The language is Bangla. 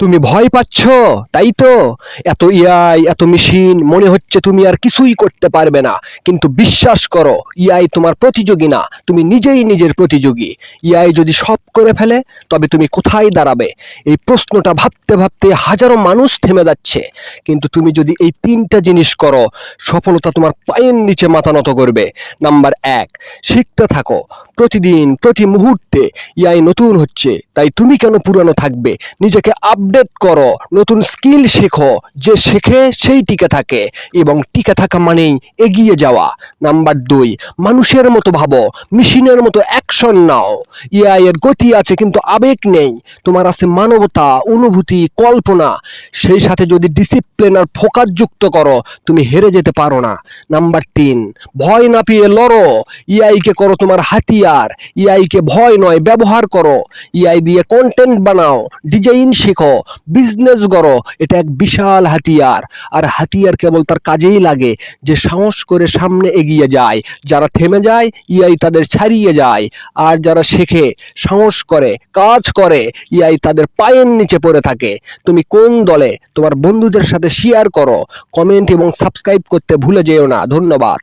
তুমি ভয় পাচ্ছ? তাই তো? এত ইয়াই এত মেশিন মনে হচ্ছে তুমি আর কিছুই করতে পারবে না। কিন্তু বিশ্বাস করো ইয়াই তোমার প্রতিযোগী না, তুমি নিজেই নিজের প্রতিযোগী। ইয়াই যদি সব করে ফেলে, তবে তুমি কোথায় দাঁড়াবে? এই প্রশ্নটা ভাবতে ভাবতে হাজারো মানুষ থেমে যাচ্ছে। কিন্তু তুমি যদি এই তিনটা জিনিস করো, সফলতা তোমার পায়ের নিচে মাথা নত করবে। নাম্বার এক, শিখতে থাকো। প্রতিদিন, প্রতি মুহূর্তে ইয়াই নতুন হচ্ছে। তাই তুমি কেন পুরানো থাকবে? নিজেকে আপডেট করো, নতুন স্কিল শেখো, যে শেখে সেই টিকে থাকে। এবং টিকে থাকা মানেই এগিয়ে যাওয়া। নাম্বার দুই, মানুষের মতো ভাবো, মেশিনের মতো অ্যাকশন নাও। ইয়াই এর গতি আছে কিন্তু আবেগ নেই। তোমার আছে মানবতা, অনুভূতি, কল্পনা। সেই সাথে যদি ডিসিপ্লিন আর ফোকাস যুক্ত করো, তুমি হেরে যেতে পারো না। নাম্বার তিন, ভয় না পেয়ে লড়ো। ইআইকে করো তোমার হাতিয়ার ইআইকে ভয় নয়, ব্যবহার করো। ইআই দিয়ে কন্টেন্ট বানাও ডিজাইন শেখো বিজনেস করো এটা এক বিশাল হাতিয়ার। আর হাতিয়ার কেবল তার কাজেই লাগে যে সাহস করে সামনে এগিয়ে যায়। যারা থেমে যায় ইআই তাদের ছাড়িয়ে যায়। আর যারা শেখে, সাহস করে, কাজ করে ইআই তাদের পায়ের নিচে পড়ে থাকে। তুমি কোন দলে, তোমার বন্ধুদের সাথে শেয়ার করো। কমেন্ট এবং সাবস্ক্রাইব করতে ভুলে যেও না। ধন্যবাদ।